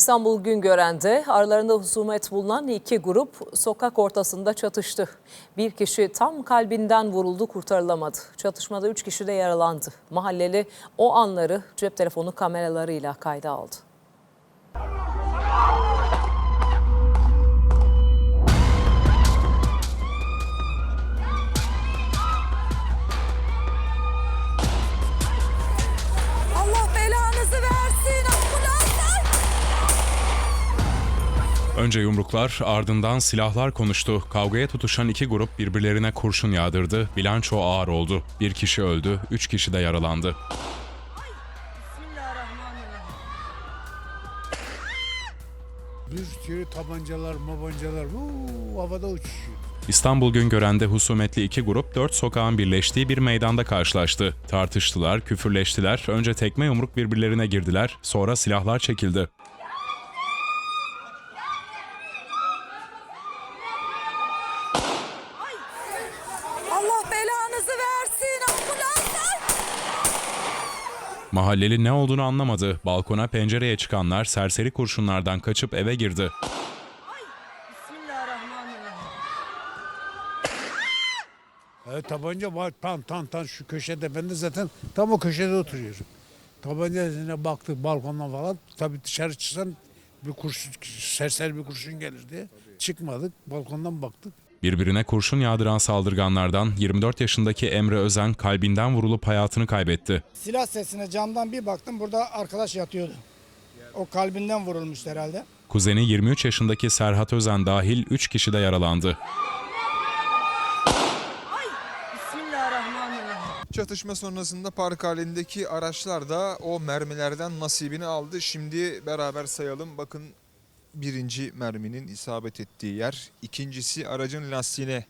İstanbul Güngören'de aralarında husumet bulunan iki grup sokak ortasında çatıştı. Bir kişi tam kalbinden vuruldu kurtarılamadı. Çatışmada üç kişi de yaralandı. Mahalleli o anları cep telefonu kameralarıyla kayda aldı. Önce yumruklar ardından silahlar konuştu. Kavgaya tutuşan iki grup birbirlerine kurşun yağdırdı. Bilanço ağır oldu. Bir kişi öldü, üç kişi de yaralandı. Bir sürü tabancalar, mabancalar huu, havada uçuşuyor. İstanbul Güngören'de husumetli iki grup dört sokağın birleştiği bir meydanda karşılaştı. Tartıştılar, küfürleştiler, önce tekme yumruk birbirlerine girdiler, sonra silahlar çekildi. Allah belanızı versin ambulanslar. Mahalleli ne olduğunu anlamadı. Balkona pencereye çıkanlar serseri kurşunlardan kaçıp eve girdi. Evet, tabanca var tam tam tam şu köşede. Ben de zaten tam o köşede oturuyorum. Tabanca yüzüne baktık balkondan falan. Tabii dışarı çıksan bir kurşun, serseri bir kurşun gelir diye. Çıkmadık, balkondan baktık. Birbirine kurşun yağdıran saldırganlardan 24 yaşındaki Emre Özen kalbinden vurulup hayatını kaybetti. Silah sesine camdan bir baktım burada arkadaş yatıyordu. O kalbinden vurulmuş herhalde. Kuzeni 23 yaşındaki Serhat Özen dahil 3 kişi de yaralandı. Çatışma sonrasında park halindeki araçlar da o mermilerden nasibini aldı. Şimdi beraber sayalım. Bakın birinci merminin isabet ettiği yer. İkincisi aracın lastiğine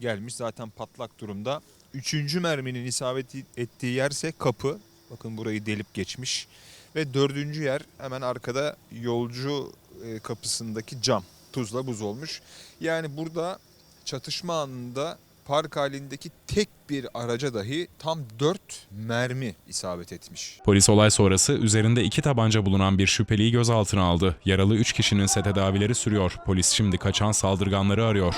gelmiş zaten patlak durumda. Üçüncü merminin isabet ettiği yerse kapı. Bakın burayı delip geçmiş. Ve dördüncü yer hemen arkada yolcu e, kapısındaki cam. Tuzla buz olmuş. Yani burada çatışma anında park halindeki tek bir araca dahi tam 4 mermi isabet etmiş. Polis olay sonrası üzerinde iki tabanca bulunan bir şüpheliyi gözaltına aldı. Yaralı 3 kişinin ise tedavileri sürüyor. Polis şimdi kaçan saldırganları arıyor.